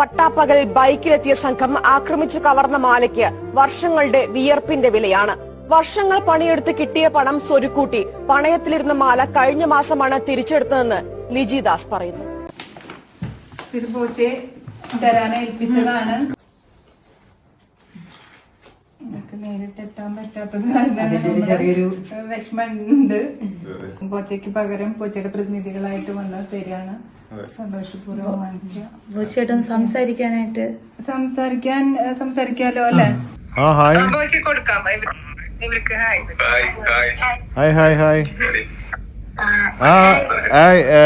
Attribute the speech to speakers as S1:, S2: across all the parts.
S1: പട്ടാപ്പകൽ ബൈക്കിലെത്തിയ സംഘം ആക്രമിച്ചു കവർന്ന മാലയ്ക്ക് വർഷങ്ങളുടെ വിയർപ്പിന്റെ വിലയാണ്. വർഷങ്ങൾ പണിയെടുത്ത് കിട്ടിയ പണം സ്വരുക്കൂട്ടി പണയത്തിലിരുന്ന മാല കഴിഞ്ഞ മാസമാണ് തിരിച്ചെടുത്തതെന്ന് ലിജിദാസ് പറയുന്നു.
S2: ഇത് പൂച്ചയെ തരാൻ ഏൽപ്പിച്ചതാണ് എനിക്ക് നേരിട്ട് എത്താൻ പറ്റാത്തത്
S3: ചെറിയൊരു
S2: വിഷമുണ്ട് പൂച്ചയ്ക്ക് പകരം പൂച്ചയുടെ പ്രതിനിധികളായിട്ട് വന്ന് തരികയാണ്. സന്തോഷപൂർവം
S4: പൂച്ചയായിട്ടൊന്ന് സംസാരിക്കാനായിട്ട്.
S2: സംസാരിക്കാൻ സംസാരിക്കാലോ അല്ലെ?
S5: ആ ഹായ്.
S2: പൂച്ച കൊടുക്കാം. ഇവർക്ക് ഹായ്
S5: ഹായ് ഹായ്. ഹായ് ആ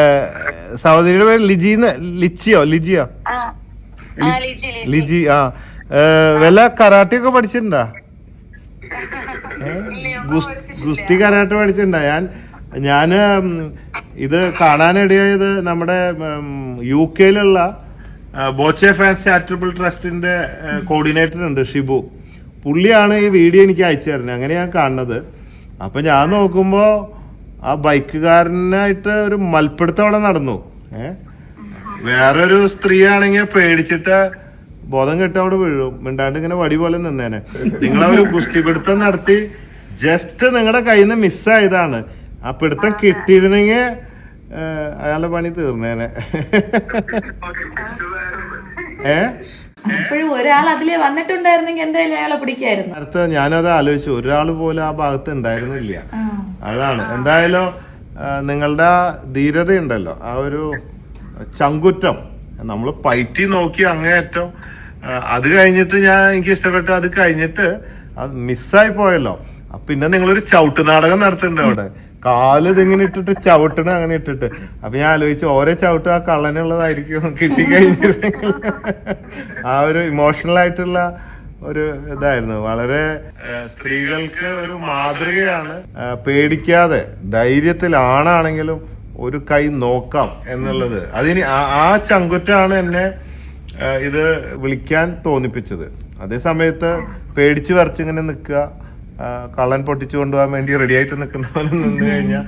S5: സഹോദരിയുടെ പേര് ലിജിന്ന് ലിച്ചിയോ ലിജിയോ? ലിജി ആ. വല്ല കരാട്ടെ ഒക്കെ പഠിച്ചിട്ടുണ്ടാ ഗുസ്തി കരാട്ടെ പഠിച്ചിട്ടുണ്ടാ? ഞാൻ ഞാൻ ഇത് കാണാനിടയായത് നമ്മുടെ യു കെയിലുള്ള ബോച്ചെ ഫാൻസ് ചാരിറ്റബിൾ ട്രസ്റ്റിന്റെ കോർഡിനേറ്റർ ഉണ്ട് ഷിബു. പുള്ളിയാണ് ഈ വീഡിയോ എനിക്ക് അയച്ചു തരുന്നത്. അങ്ങനെ ഞാൻ കാണുന്നത്. അപ്പൊ ഞാൻ നോക്കുമ്പോ ആ ബൈക്കുകാരനായിട്ട് ഒരു മൽപ്പിടുത്തം അവിടെ നടന്നു. ഏ? വേറൊരു സ്ത്രീ ആണെങ്കിൽ പേടിച്ചിട്ട് ബോധം കെട്ട് അവിടെ വീഴും. മിണ്ടാണ്ട് ഇങ്ങനെ വടി പോലെ നിന്നേനെ. നിങ്ങളൊരു കുസ്തിപിടുത്തം നടത്തി ജസ്റ്റ് നിങ്ങളുടെ കയ്യിൽ നിന്ന് മിസ്സായതാണ് ആ പിടുത്തം കിട്ടിയിരുന്നെങ്കിൽ അയാളുടെ പണി തീർന്നേനെ. ഏ?
S4: അപ്പോഴും ഒരാൾ അതിലേ വന്നിട്ടുണ്ടായിരുന്നെങ്കിൽ എന്തായാലും അയാളെ പിടിക്കായിരുന്നു.
S5: അടുത്ത ഞാനത് ആലോചിച്ചു. ഒരാൾ പോലും ആ ഭാഗത്ത് ഉണ്ടായിരുന്നില്ല. അതാണ്. എന്തായാലും നിങ്ങളുടെ ആ ധീരതയുണ്ടല്ലോ. ആ ഒരു ചങ്കുറ്റം. നമ്മൾ പൈറ്റി നോക്കി അങ്ങേയറ്റം. അത് കഴിഞ്ഞിട്ട് ഞാൻ എനിക്ക് ഇഷ്ടപ്പെട്ട അത് കഴിഞ്ഞിട്ട് അത് മിസ്സായി പോയല്ലോ. പിന്നെ നിങ്ങളൊരു ചവിട്ട് നാടകം നടത്തുന്നുണ്ട് അവിടെ. കാൽ ഇതിങ്ങനെ ഇട്ടിട്ട് ചവിട്ടണ അങ്ങനെ ഇട്ടിട്ട്. അപ്പൊ ഞാൻ ആലോചിച്ചു ഓരോ ചവിട്ടും ആ കള്ളനുള്ളതായിരിക്കും കിട്ടിക്കഴിഞ്ഞിരുന്നെങ്കിൽ ആ ഒരു ഇമോഷണൽ ആയിട്ടുള്ള ഒരു ഇതായിരുന്നു. വളരെ സ്ത്രീകൾക്ക് ഒരു മാതൃകയാണ്. പേടിക്കാതെ ധൈര്യത്തിൽ ആണാണെങ്കിലും ഒരു കൈ നോക്കാം എന്നുള്ളത്. അതിന് ആ- ചങ്കുറ്റാണ് എന്നെ ഇത് വിളിക്കാൻ തോന്നിപ്പിച്ചത്. അതേ സമയത്ത് പേടിച്ച് വരച്ചിങ്ങനെ നിൽക്കുക. കള്ളൻ പൊട്ടിച്ചു കൊണ്ടുപോകാൻ വേണ്ടി റെഡി ആയിട്ട് നിൽക്കുന്ന പോലെ കഴിഞ്ഞാൽ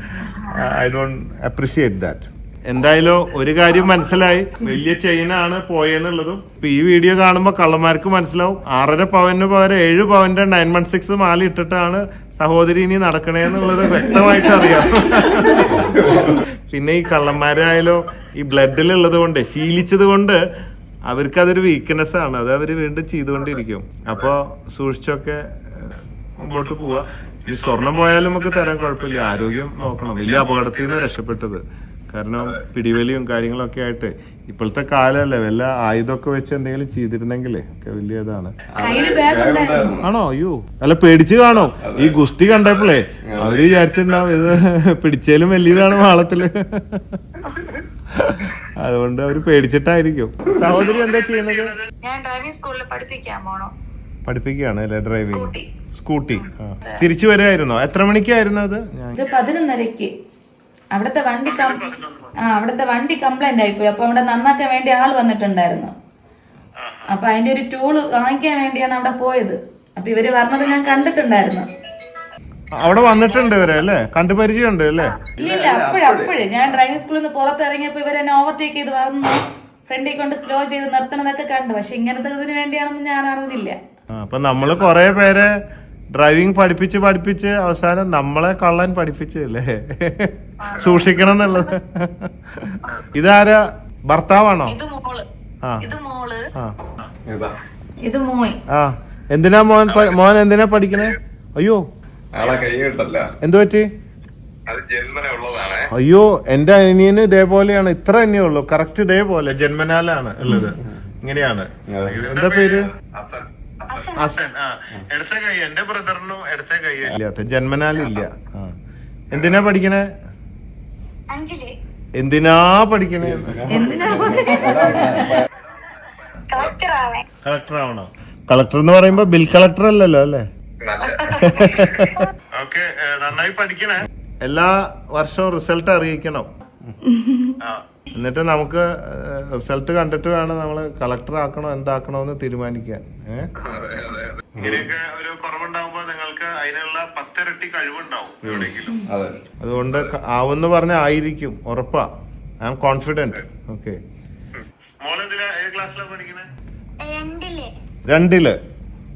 S5: ഐ ഡോണ്ട് ദാറ്റ് എന്തായാലും ഒരു കാര്യം മനസ്സിലായി. വലിയ ചെയിനാണ് പോയെന്നുള്ളതും. ഇപ്പൊ ഈ വീഡിയോ കാണുമ്പോൾ കള്ളന്മാർക്ക് മനസ്സിലാവും. ആറര പവന് പകരം ഏഴ് പവന്റെ നയൻ വൺ സിക്സ് മാല ഇട്ടിട്ടാണ് സഹോദരി ഇനി നടക്കണേന്നുള്ളത് വ്യക്തമായിട്ട് അറിയാം. പിന്നെ ഈ കള്ളന്മാരായാലോ ഈ ബ്ലഡിലുള്ളത് കൊണ്ട് ശീലിച്ചത് കൊണ്ട് അവർക്ക് അതൊരു വീക്ക്നെസ് ആണ്. അത് അവർ വീണ്ടും ചെയ്തുകൊണ്ടിരിക്കും. അപ്പോൾ സൂക്ഷിച്ചൊക്കെ മുമ്പോട്ട് പോവാ. ഈ സ്വർണം പോയാലും നമുക്ക് തരാൻ കുഴപ്പമില്ല. ആരോഗ്യം നോക്കണം. വലിയ അപകടത്തിൽ നിന്ന് രക്ഷപ്പെട്ടത്. കാരണം പിടിവലിയും കാര്യങ്ങളൊക്കെ ആയിട്ട് ഇപ്പോഴത്തെ കാലമല്ലേ വല്ല ആയുധമൊക്കെ വെച്ച് എന്തെങ്കിലും ചെയ്തിരുന്നെങ്കിലേ ഒക്കെ വലിയ ഇതാണ് ആണോ? അയ്യോ. അല്ല പേടിച്ച് കാണോ. ഈ ഗുസ്തി കണ്ടപ്പോളേ അവർ വിചാരിച്ചിട്ടുണ്ടാവും ഇത് പിടിച്ചാലും വലിയതാണ് മാളത്തിൽ. അതുകൊണ്ട് അവർ പേടിച്ചിട്ടായിരിക്കും. സഹോദരി എന്താ ചെയ്യുന്നത്?
S6: ഞാൻ ഡ്രൈവിംഗ് സ്കൂളിൽ പഠിപ്പിക്കാൻ പോണോ.
S5: പഠിപ്പിക്കുകയാണ് അല്ലേ ഡ്രൈവിംഗ് സ്കൂട്ടി. തിരിച്ചു വരുമായിരുന്നോ എത്ര മണിക്കായിരുന്നു അത്?
S4: ഇത് പതിനൊന്നരക്ക് അവിടുത്തെ വണ്ടി ആ അവിടുത്തെ വണ്ടി കംപ്ലൈന്റ് ആയിപ്പോയി അപ്പൊ അവിടെ നന്നാക്കാൻ വേണ്ടി ആൾ വന്നിട്ടുണ്ടായിരുന്നു. അപ്പൊ അതിന്റെ ഒരു ടൂൾ വാങ്ങിക്കാൻ വേണ്ടിയാണ് അവിടെ പോയത്. അപ്പൊ ഇവർ പറഞ്ഞത് ഞാൻ കണ്ടിട്ടുണ്ടായിരുന്നു.
S5: അവിടെ വന്നിട്ടുണ്ട് ഇവരെ അല്ലേ? കണ്ടു പരിചയമുണ്ട് അല്ലേ?
S4: ഇല്ല അപ്പോഴേ അപ്പോഴും. ഞാൻ ഡ്രൈവിംഗ് സ്കൂളിൽ നിന്ന് പുറത്തിറങ്ങിയപ്പോ ഇവരെന്നെ ഓവർടേക്ക് ചെയ്ത് വന്നു. ഫ്രണ്ടിൽ കൊണ്ട് സ്ലോ ചെയ്ത് നിർത്തണതൊക്കെ കണ്ടു. പക്ഷെ ഇങ്ങനത്തെ ഇതിന് വേണ്ടിയാണെന്ന് ഞാൻ അറിഞ്ഞില്ല.
S5: അപ്പൊ നമ്മൾ കൊറേ പേരെ ഡ്രൈവിംഗ് പഠിപ്പിച്ച് പഠിപ്പിച്ച് അവസാനം നമ്മളെ കള്ളൻ പഠിപ്പിച്ചല്ലേ സൂക്ഷിക്കണം എന്നുള്ളത്. ഇതാരാ? ഭർത്താവാണോ?
S6: ഇത് മോൾ.
S5: ആ.
S6: ഇത് മോൾ.
S5: ആ.
S4: ഇത് മോയ്
S5: ആ. എന്തിനാ മോൻ മോൻ എന്തിനാ പഠിക്കണേ? അയ്യോ. എന്തു പറ്റി?
S7: അത് ജന്മന ഉള്ളതാണ്.
S5: അയ്യോ എന്റെ അനിയന് ഇതേപോലെയാണ്. ഇത്ര തന്നെ ഉള്ളു. കറക്റ്റ് ഇതേപോലെ ജന്മനാലാണ് ഉള്ളത്. ഇങ്ങനെയാണ്. എന്താ പേര്? ഇടത്ത കൈ എന്റെ ബ്രദറിനും ഇടത്ത കൈ. ഇല്ലാത്ത ജന്മനാലില്ല എന്തിനാ പഠിക്കണേ? എന്തിനാ പഠിക്കണേ?
S4: എന്തിനാ
S6: കളക്ടർ ആവേ.
S5: കളക്ടർ ആവണോ? കളക്ടർ എന്ന് പറയുമ്പോ ബിൽ കളക്ടർ അല്ലല്ലോ അല്ലേ? ഓക്കെ നന്നായി പഠിക്കണേ. എല്ലാ വർഷവും റിസൾട്ട് അറിയിക്കണം. എന്നിട്ട് നമുക്ക് റിസൾട്ട് കണ്ടിട്ട് വേണം നമ്മൾ കളക്ടർ ആക്കണോ എന്താക്കണോ എന്ന് തീരുമാനിക്കാൻ. അതുകൊണ്ട് ആവെന്ന് ആവുമെന്ന് പറഞ്ഞ ആയിരിക്കും ഉറപ്പാ. ഐ ആം കോൺഫിഡന്റ് ഓക്കെ
S6: രണ്ടിൽ.
S5: രണ്ടിൽ.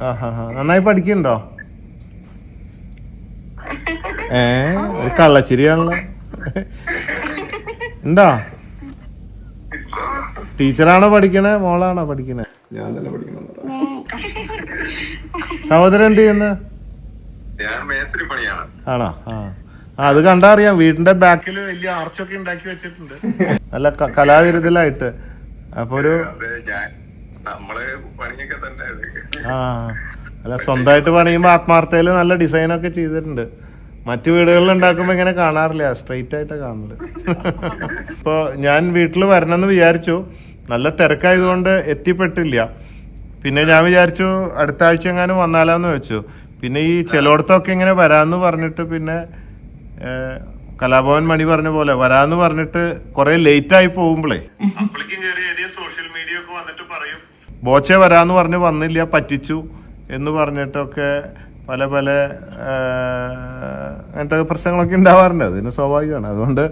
S5: ആ ഹാ ഹാ നന്നായി പഠിക്കണ്ടോ? ഏ ഒരു കള്ളച്ചിരിയാണല്ലോ. ഉണ്ടോ ടീച്ചറാണോ പഠിക്കണേ? മോളാണോ പഠിക്കണേ?
S7: ഞാൻ തന്നെ പഠിക്കണം
S5: സഹോദരൻ എന്ത് ചെയ്യുന്ന?
S7: ഞാൻ മേസ്ത്രി പണിയാണ്.
S5: ആണോ? ആ. അത് കണ്ടാ അറിയാം. വീടിന്റെ ബാക്കിൽ വലിയ ആർച്ചൊക്കെ ഉണ്ടാക്കി വെച്ചിട്ടുണ്ട്. നല്ല കലാവിരുദ്ധലായിട്ട്. അപ്പൊ ഒരു ആ. അല്ല സ്വന്തമായിട്ട് പണിയുമ്പോ ആത്മാർത്ഥയിൽ നല്ല ഡിസൈൻ ഒക്കെ ചെയ്തിട്ടുണ്ട്. മറ്റു വീടുകളിൽ ഉണ്ടാക്കുമ്പോ ഇങ്ങനെ കാണാറില്ല. സ്ട്രെയിറ്റ് ആയിട്ടാ കാണുന്നത് ഇപ്പൊ ഞാൻ വീട്ടിൽ വരണമെന്ന് വിചാരിച്ചു. നല്ല തിരക്കായതുകൊണ്ട് എത്തിപ്പെട്ടില്ല. പിന്നെ ഞാൻ വിചാരിച്ചു അടുത്ത ആഴ്ച എങ്ങാനും വന്നാലാന്ന് വെച്ചു. പിന്നെ ഈ ചിലയിടത്തൊക്കെ ഇങ്ങനെ വരാന്ന് പറഞ്ഞിട്ട് പിന്നെ കലാഭവൻ മണി പറഞ്ഞ പോലെ വരാന്ന് പറഞ്ഞിട്ട് കുറെ ലേറ്റ് ആയി പോകുമ്പോളേ സോഷ്യൽ മീഡിയ ഒക്കെ വന്നിട്ട് പറയും. ബോച്ചെ വരാന്ന് പറഞ്ഞ് വന്നില്ല പറ്റിച്ചു എന്ന് പറഞ്ഞിട്ടൊക്കെ പല പല അങ്ങനത്തെ പ്രശ്നങ്ങളൊക്കെ ഉണ്ടാവാറുണ്ട്. അതിന് സ്വാഭാവികമാണ്. അതുകൊണ്ട്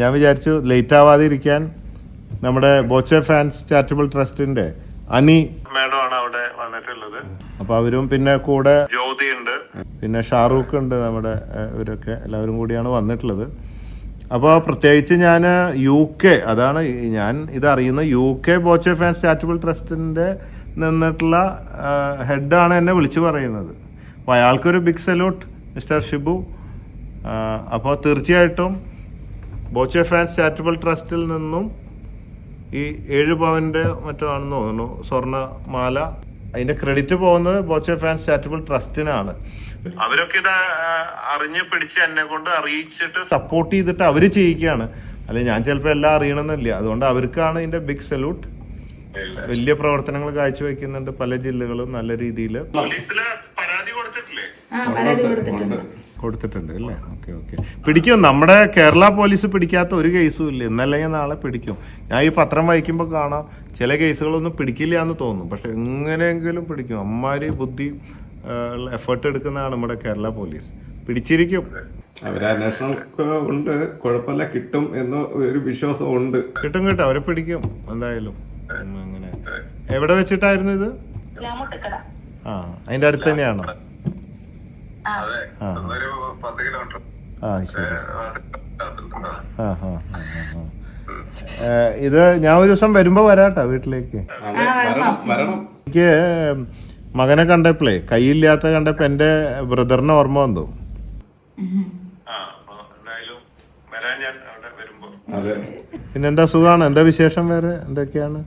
S5: ഞാൻ വിചാരിച്ചു ലേറ്റ് ആവാതെ ഇരിക്കാൻ നമ്മുടെ ബോച്ചെ ഫാൻസ് ചാരിറ്റബിൾ ട്രസ്റ്റിന്റെ അനി മാഡം ആണ് അവിടെ വന്നിട്ടുള്ളത്. അപ്പൊ അവരും പിന്നെ കൂടെ ജ്യോതി ഉണ്ട്. പിന്നെ ഷാറൂഖ് ഉണ്ട് നമ്മുടെ ഇവരൊക്കെ എല്ലാവരും കൂടിയാണ് വന്നിട്ടുള്ളത്. അപ്പോൾ പ്രത്യേകിച്ച് ഞാൻ യു കെ അതാണ് ഞാൻ ഇതറിയുന്ന U K Boche fans charitable ട്രസ്റ്റിന്റെ നിന്നിട്ടുള്ള ഹെഡാണ് എന്നെ വിളിച്ചു പറയുന്നത്. അപ്പോൾ അയാൾക്കൊരു ബിഗ് സല്യൂട്ട് മിസ്റ്റർ ഷിബു. അപ്പോൾ തീർച്ചയായിട്ടും ബോച്ചെ ഫാൻസ് ചാരിറ്റബിൾ ട്രസ്റ്റിൽ നിന്നും ഈ ഏഴ് പവന്റെ മറ്റോ ആണെന്ന് തോന്നുന്നു സ്വർണമാല അതിന്റെ ക്രെഡിറ്റ് പോകുന്നത് ബോച്ചെ ഫാൻസ് ചാരിറ്റബിൾ ട്രസ്റ്റിനാണ് അവരൊക്കെ ഇത് അറിഞ്ഞു പിടിച്ച് എന്നെ കൊണ്ട് അറിയിച്ചിട്ട് സപ്പോർട്ട് ചെയ്തിട്ട് അവർ ചെയ്യിക്കുകയാണ്. അല്ലെ ഞാൻ ചിലപ്പോൾ എല്ലാം അറിയണമെന്നില്ല. അതുകൊണ്ട് അവർക്കാണ് ഇതിന്റെ ബിഗ് സല്യൂട്ട് വലിയ പ്രവർത്തനങ്ങൾ കാഴ്ചവെക്കുന്നുണ്ട് പല ജില്ലകളും നല്ല രീതിയിൽ പോലീസിൽ പരാതി കൊടുത്തിട്ടില്ലേ?
S4: ആ പരാതി കൊടുത്തിട്ടുണ്ട്.
S5: കൊടുത്തിട്ടുണ്ട് അല്ലേ? Okay okay. പിടിക്കും. നമ്മുടെ കേരള പോലീസ് പിടിക്കാത്ത ഒരു കേസും ഇല്ല. ഇന്നല്ലെങ്കിൽ നാളെ പിടിക്കും. ഞാൻ ഈ പത്രം വായിക്കുമ്പോൾ കാണാം. ചില കേസുകളൊന്നും പിടിക്കില്ല എന്ന് തോന്നും. പക്ഷെ എങ്ങനെയെങ്കിലും പിടിക്കും. അമ്മാരി ബുദ്ധി എഫേർട്ട് എടുക്കുന്നതാണ് നമ്മുടെ കേരള പോലീസ്. പിടിച്ചിരിക്കും.
S7: അവരന്വേഷണം ഉണ്ട്. കുഴപ്പമില്ല. കിട്ടും എന്ന ഒരു വിശ്വാസം ഉണ്ട്.
S5: കിട്ടും കിട്ടും. അവരെ പിടിക്കും. എന്തായാലും. അങ്ങനെ. എവിടെ വെച്ചിട്ടായിരുന്നു ഇത്? ആ അതിന്റെ അടുത്ത് തന്നെയാണോ? ആ. ശരി ഇത് ഞാൻ ഒരു ദിവസം വരുമ്പോ വരാട്ടോ വീട്ടിലേക്ക്. എനിക്ക് മകനെ കണ്ടപ്പോഴേ കൈയില്ലാത്ത കണ്ടപ്പോ എന്റെ ബ്രദറിനെ ഓർമ്മ വന്നു.
S7: അതെ.
S5: പിന്നെന്താ സുഖാണ്? എന്താ വിശേഷം വേറെ? എന്തൊക്കെയാണ്?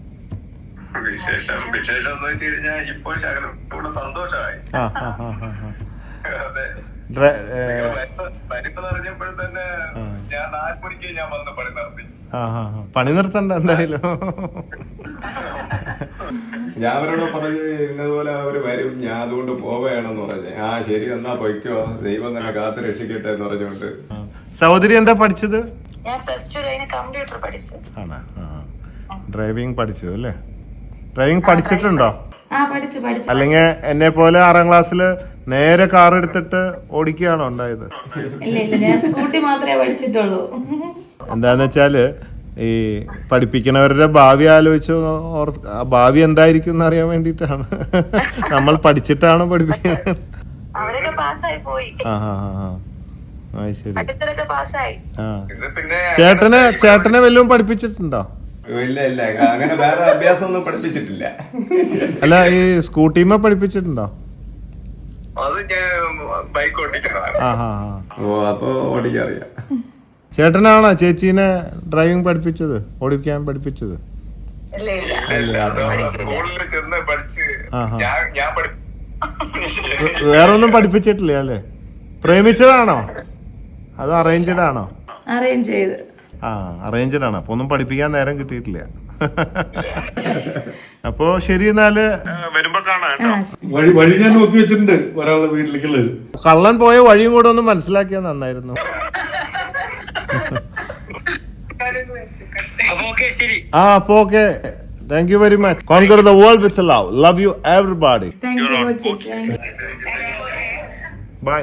S7: വിശേഷം വിശേഷം ഇപ്പൊ സന്തോഷമായി. പണി
S5: നിർത്തണ്ട എന്തായാലും.
S7: ഞാൻ അവരോട് പറഞ്ഞു ഇന്നതുപോലെ അവർ വരും. ഞാൻ അതുകൊണ്ട് പോവുകയാണെന്ന് പറഞ്ഞു. ആ ശരി എന്നാ പൊയ്ക്കോ. ദൈവം തന്നെ കാത്ത് രക്ഷിക്കട്ടെ എന്ന് പറഞ്ഞുകൊണ്ട്.
S5: സഹോദരി എന്താ പഠിച്ചത്?
S6: ഞാൻ പ്ലസ് ടു കഴിഞ്ഞ് കമ്പ്യൂട്ടർ പഠിച്ചു.
S5: ആണോ? ഡ്രൈവിംഗ് പഠിച്ചു അല്ലേ? ഡ്രൈവിംഗ് പഠിച്ചിട്ടുണ്ടോ?
S4: ആ പഠിച്ചു പഠിച്ചു.
S5: അല്ലെങ്കിൽ എന്നെ പോലെ ആറാം ക്ലാസ്സിൽ നേരെ കാർ എടുത്തിട്ട് ഓടിക്കുകയാണോ ഉണ്ടായത്?
S4: ഇല്ല ഇല്ല ഞാൻ സ്കൂട്ടി മാത്രമേ പഠിച്ചിട്ടുള്ളൂ.
S5: എന്താന്ന് വെച്ചാൽ ഈ പഠിപ്പിക്കണവരുടെ ഭാവി ആലോചിച്ച് ആ ഭാവി എന്തായിരിക്കും എന്ന് അറിയാൻ വേണ്ടിട്ടാണ് നമ്മൾ പഠിച്ചിട്ടാണ് പഠിപ്പിക്കുന്നത്? ചേട്ടനെ ചേട്ടനെ വല്ലതും പഠിപ്പിച്ചിട്ടുണ്ടോ?
S7: അങ്ങനെ വേറെ അഭ്യാസം ഒന്നും പഠിപ്പിച്ചിട്ടില്ല.
S5: അല്ല ഈ സ്കൂട്ടിമ പഠിപ്പിച്ചിട്ടുണ്ടോ?
S7: അത് ഞാൻ ബൈക്ക് ഓടിക്കുന്നതാണ്. ഓ അപ്പൊ ഓടിക്കറിയാം
S5: ചേട്ടനാണോ ചേച്ചീനെ ഡ്രൈവിംഗ് പഠിപ്പിച്ചത്? ഓടിക്കാൻ പഠിപ്പിച്ചത്?
S6: ഇല്ല ഇല്ല.
S7: ഇല്ല, സ്കൂളിൽ ചെന്ന് പഠിച്ച് ഞാൻ ഞാൻ പഠി
S5: വേ- വേറെ ഒന്നും പഠിപ്പിച്ചിട്ടില്ല അല്ലേ? പ്രേമിച്ചതാണോ? അത് അറേഞ്ച്ഡ് ആണോ?
S4: അറേഞ്ച് ചെയ്ത്.
S5: ആ അറേഞ്ച്ഡ് ആണ്? അപ്പൊ ഒന്നും പഠിപ്പിക്കാൻ നേരം കിട്ടിയിട്ടില്ല. അപ്പോ ശരി എന്നാൽ. വരുമ്പോ.
S3: വഴി വഴി ഞാൻ നോക്കി വെച്ചിട്ടുണ്ട് ഒരാളുടെ വീട്ടിലേക്കുള്ളത്.
S5: കള്ളൻ പോയ വഴിയും കൂടെ ഒന്ന് മനസ്സിലാക്കിയാൽ നന്നായിരുന്നു. ആ അപ്പൊ okay. Thank you very much conquer the world with love love you everybody bye